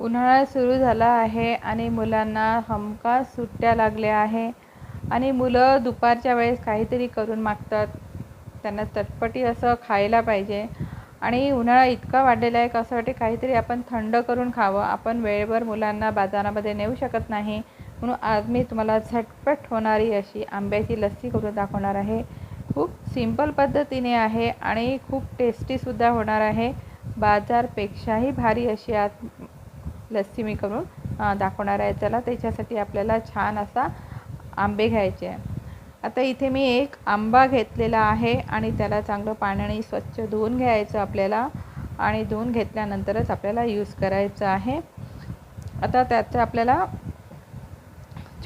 उन्हाळा सुरू झाला आहे आणि मुलांना हमखास सुट्ट्या लागल्या आहे. आणि मुलं दुपारच्या वेळेस काहीतरी करून मागतात. त्यांना चटपटी असं खायला पाहिजे. आणि उन्हाळा इतका वाढलेला आहे का असं वाटते काहीतरी आपण थंड करून खावं. आपण वेळेवर मुलांना बाजारामध्ये नेऊ शकत नाही. म्हणून आज मी तुम्हाला झटपट होणारी अशी आंब्याची लस्सी करून दाखवणार आहे. खूप सिंपल पद्धतीने आहे आणि खूप टेस्टीसुद्धा होणार आहे. बाजारपेक्षाही भारी अशी आज लस्सी मी करून दाखवणार आहे त्याला. त्याच्यासाठी आपल्याला छान असा आंबे घ्यायचे आहे. आता इथे मी एक आंबा घेतलेला आहे आणि त्याला चांगलं पाण्याने स्वच्छ धुवून घ्यायचं आपल्याला आणि धुवून घेतल्यानंतरच आपल्याला यूज करायचं आहे. आता त्याचं आपल्याला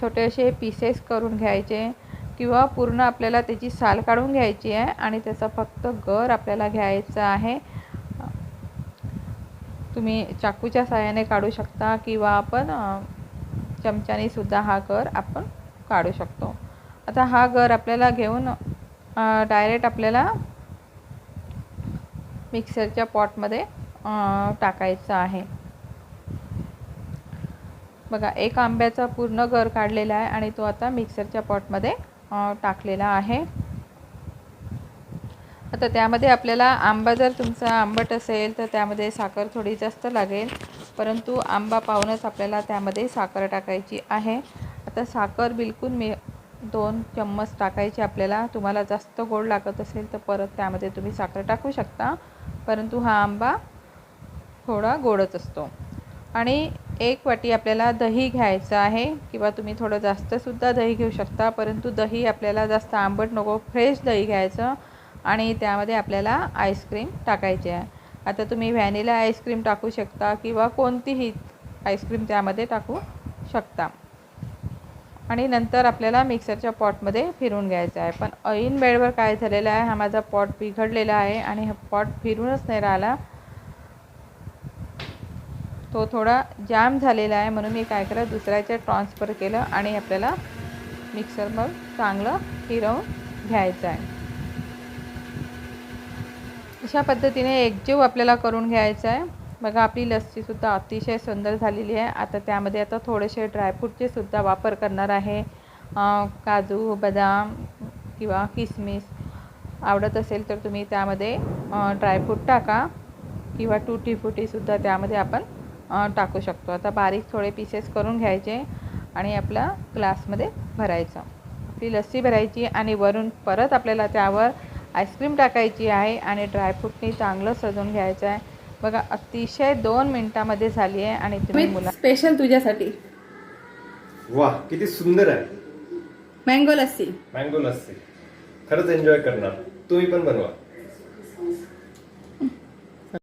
छोटेसे पीसेस करून घ्यायचे किंवा पूर्ण आपल्याला त्याची साल काढून घ्यायची आहे आणि त्याचा फक्त गर आपल्याला घ्यायचा आहे. तुम्ही चाकूच्या सहाय्याने काढू शकता किंवा आपण अ, चमच्याने सुद्धा हा गर आपण काढू शकतो. आता हा गर आपल्याला घेऊन डायरेक्ट आपल्याला मिक्सरच्या पॉटमध्ये टाकायचं आहे. बघा एक आंब्याचा पूर्ण गर काढलेला आहे आणि तो आता मिक्सरच्या पॉटमध्ये टाकलेला आहे. आता त्यामध्ये आपल्याला आंबा जर तुमचा आंबट असेल तर त्यामध्ये साखर थोडी जास्त लागेल. परंतु आंबा पाहूनच आपल्याला त्यामध्ये साखर टाकायची आहे. आता साखर बिलकुल मी दोन चम्मच टाकायची. आपल्याला तुम्हाला जास्त गोड लागत असेल तर परत त्यामध्ये तुम्ही साखर टाकू शकता. परंतु हा आंबा थोडा गोडच असतो. आणि एक वाटी आपल्याला दही घ्यायचं आहे किंवा तुम्ही थोडं जास्तसुद्धा दही घेऊ शकता. परंतु दही आपल्याला जास्त आंबट नको फ्रेश दही घ्यायचं. आणि त्यामध्ये आपल्याला आईस्क्रीम टाकायची आहे. आता तुम्ही व्हॅनिला आईस्क्रीम टाकू शकता किंवा कोणतीही आईस्क्रीम त्यामध्ये टाकू शकता. आणि नंतर आपल्याला मिक्सरच्या पॉटमध्ये फिरून घ्यायचं आहे. पण ऐन वेळेवर काय झालेलं आहे हा माझा पॉट बिघडलेला आहे आणि हा पॉट फिरूनच नाही राहिला. तो थोडा जाम झालेला आहे म्हणून मी काय केलं दुसऱ्याच्या ट्रान्सफर केलं आणि आपल्याला मिक्सर मग चांगलं फिरवून घ्यायचं आहे. अशा पद्धतीने एकजीव आपल्याला करून घ्यायचं आहे. बघा आपली लस्सीसुद्धा अतिशय सुंदर झालेली आहे. आता त्यामध्ये आता थोडेसे ड्रायफ्रूटचे सुद्धा वापर करणार आहे. काजू बदाम किंवा किसमिस आवडत असेल तर तुम्ही त्यामध्ये ड्रायफ्रूट टाका किंवा टुटी फुटीसुद्धा त्यामध्ये आपण टाकू शकतो. आता बारीक थोडे पीसेस करून घ्यायचे आणि आपला ग्लासमध्ये भरायचं. आपली लस्सी भरायची आणि वरून परत आपल्याला त्यावर आईस्क्रीम टाकायची आहे आणि ड्रायफ्रूटनी चांगलं सजवून घ्यायचं आहे. बघा अतिशय दोन मिनटामध्ये झाली आहे आणि तुम्ही मुला स्पेशल तुझ्यासाठी. वा किती सुंदर आहे. मँगो लस्सी. मँगो लस्सी. खरंच एन्जॉय करणार. तुम्ही पण बनवा.